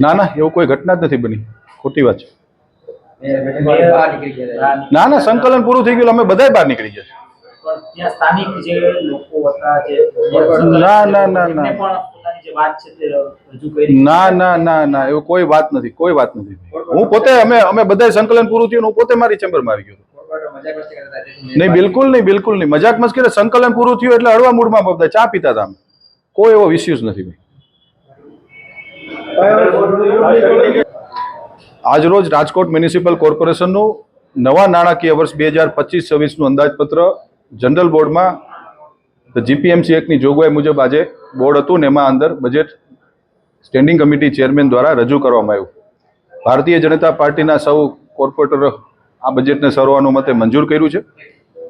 ના ના એવું કોઈ ઘટના જ નથી બની. ખોટી વાત છે. ના ના સંકલન પૂરું થઈ ગયું અમે બધાય બહાર નીકળી ગયા ના, ના, ના, ના. ના ના ના ના એવું કોઈ વાત નથી કોઈ વાત નથી. હું પોતે અમે અમે બધાય સંકલન પૂરું થયું હું પોતે મારી ચેમ્બરમાં આવી ગયો. નહીં બિલકુલ નહીં બિલકુલ નહીં. મજાક મસ્કરી સંકલન પૂરું થયું એટલે હળવા મૂડમાં બધા ચા પીતા હતા અમે. કોઈ એવો વિશ્યુઝ નથી ભાઈ. આજરોજ રાજકોટ મ્યુનિસિપલ કોર્પોરેશનનું નવા નાણાકીય વર્ષ બે હજાર પચીસ છવ્વીસનું અંદાજપત્ર જનરલ બોર્ડમાં જીપીએમસી એક્ટની જોગવાઈ મુજબ આજે બોર્ડ હતું ને એમાં અંદર બજેટ સ્ટેન્ડિંગ કમિટી ચેરમેન દ્વારા રજૂ કરવામાં આવ્યું. ભારતીય જનતા પાર્ટીના સૌ કોર્પોરેટરો આ બજેટને સર્વાનુમતે મંજૂર કર્યું છે.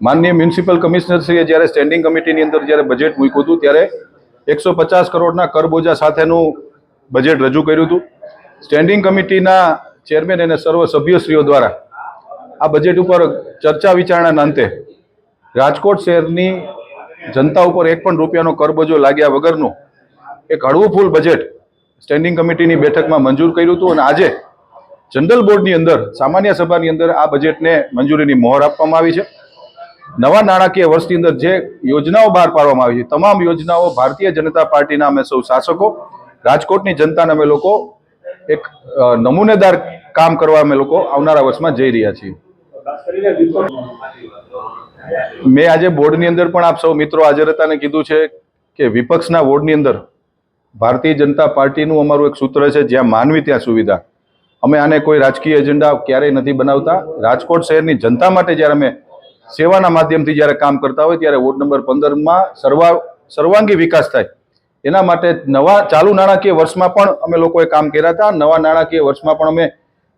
માનનીય મ્યુનિસિપલ કમિશનરશ્રીએ જ્યારે સ્ટેન્ડિંગ કમિટીની અંદર જ્યારે બજેટ મૂક્યું હતું ત્યારે એકસો પચાસ કરોડના કરબોજા સાથેનું બજેટ રજૂ કર્યું હતું. સ્ટેન્ડિંગ કમિટીના ચેરમેન અને સર્વ સભ્યશ્રીઓ દ્વારા આ બજેટ ઉપર ચર્ચા વિચારણાના અંતે રાજકોટ શહેરની જનતા ઉપર એક પણ રૂપિયાનો કરબજો લાગ્યા વગરનું એક હળવું ફૂલ બજેટ સ્ટેન્ડિંગ કમિટીની બેઠકમાં મંજૂર કર્યું હતું અને આજે જનરલ બોર્ડની અંદર, સામાન્ય સભાની અંદર આ બજેટને મંજૂરીની મહોર આપવામાં આવી છે. નવા નાણાકીય વર્ષની અંદર જે યોજનાઓ બહાર પાડવામાં આવી છે, તમામ યોજનાઓ ભારતીય જનતા પાર્ટીના, અમે સૌ શાસકો રાજકોટની જનતાને અમે લોકો એક નમૂનેદાર કામ કરવા અમે લોકો આવનારા વર્ષમાં જઈ રહ્યા છીએ. મેં આજે બોર્ડની અંદર પણ આપ સૌ મિત્રો હાજર હતા કીધું છે કે વિપક્ષના વોર્ડની અંદર ભારતીય જનતા પાર્ટીનું અમારું એક સૂત્ર છે, જ્યાં માનવી ત્યાં સુવિધા. અમે આને કોઈ રાજકીય એજન્ડા ક્યારેય નથી બનાવતા. રાજકોટ શહેરની જનતા માટે જ્યારે અમે સેવાના માધ્યમથી જ્યારે કામ કરતા હોય, ત્યારે વોર્ડ નંબર પંદરમાં સર્વા, સર્વાંગી વિકાસ થાય. એના માટે નવા, ચાલુ નાણાકીય વર્ષમાં પણ અમે લોકોએ કામ કર્યા હતા. નવા નાણાકીય વર્ષમાં પણ અમે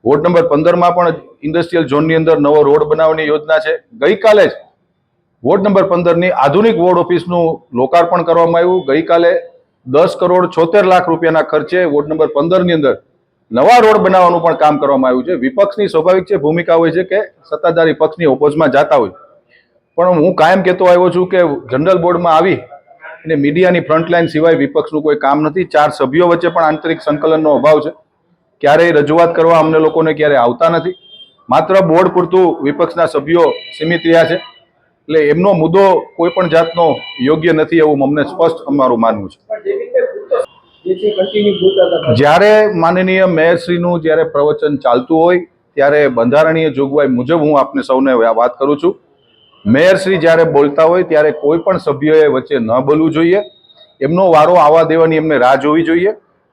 વોર્ડ નંબર પંદરમાં પણ ઇન્ડસ્ટ્રીયલ ઝોનની અંદર નવો રોડ બનાવવાની યોજના છે. ગઈકાલે જ વોર્ડ નંબર પંદરની આધુનિક વોર્ડ ઓફિસનું લોકાર્પણ કરવામાં આવ્યું. ગઈકાલે દસ કરોડ છોતેર લાખ રૂપિયાના ખર્ચે વોર્ડ નંબર પંદરની અંદર નવા રોડ બનાવવાનું પણ કામ કરવામાં આવ્યું છે. વિપક્ષની સ્વાભાવિક છે, ભૂમિકા હોય છે કે સત્તાધારી પક્ષની ઓપોઝમાં જાતા હોય. પણ હું કાયમ કહેતો આવ્યો છું કે જનરલ બોર્ડમાં આવી અને મીડિયાની ફ્રન્ટલાઈન સિવાય વિપક્ષનું કોઈ કામ નથી. ચાર સભ્યો વચ્ચે પણ આંતરિક સંકલનનો અભાવ છે. ક્યારેય રજૂઆત કરવા અમને લોકોને ક્યારેય આવતા નથી. માત્ર બોર્ડ પૂરતું વિપક્ષના સભ્યો સીમિત રહ્યા છે. એટલે એમનો મુદ્દો કોઈ પણ જાતનો યોગ્ય નથી એવું અમને સ્પષ્ટ અમારું માનવું છે. જ્યારે માનનીય મેયરશ્રીનું જ્યારે પ્રવચન ચાલતું હોય ત્યારે બંધારણીય જોગવાઈ મુજબ હું આપને સૌને વાત કરું છું. મેયરશ્રી જ્યારે બોલતા હોય ત્યારે કોઈ પણ સભ્યએ વચ્ચે ન બોલવું જોઈએ. એમનો વારો આવવા દેવાની એમને રાહ જોવી જોઈએ.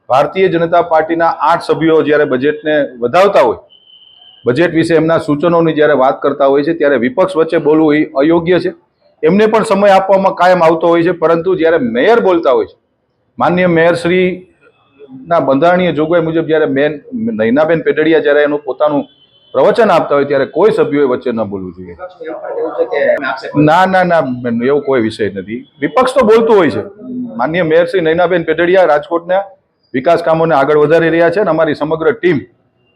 ભારતીય જનતા પાર્ટીના આઠ સભ્યો જ્યારે બજેટને વધાવતા હોય, બજેટ વિશે એમના સૂચનોની જ્યારે વાત કરતા હોય છે, ત્યારે વિપક્ષ વચ્ચે બોલવું એ અયોગ્ય છે. એમને પણ સમય આપવામાં કાયમ આવતો હોય છે, પરંતુ જ્યારે મેયર બોલતા હોય છે, માનનીય મેયરશ્રી ના બંધારણીય જોગવાઈ મુજબ જ્યારે બેન નૈનાબેન પેટડિયા જ્યારે એનું પોતાનું પ્રવચન આપતા હોય ત્યારે કોઈ સભ્યોએ વચ્ચે ન બોલવું જોઈએ. ના ના ના એવો કોઈ વિષય નથી. વિપક્ષ તો બોલતું હોય છે. માન્ય મેયર શ્રી નૈનાબેન પેટડિયા રાજકોટના વિકાસ કામોને આગળ વધારી રહ્યા છે અને અમારી સમગ્ર ટીમ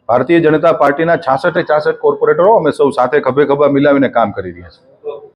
ભારતીય જનતા પાર્ટીના છાસઠે છાસઠ કોર્પોરેટરો અમે સૌ સાથે ખભે ખભા મિલાવીને કામ કરી રહ્યા છે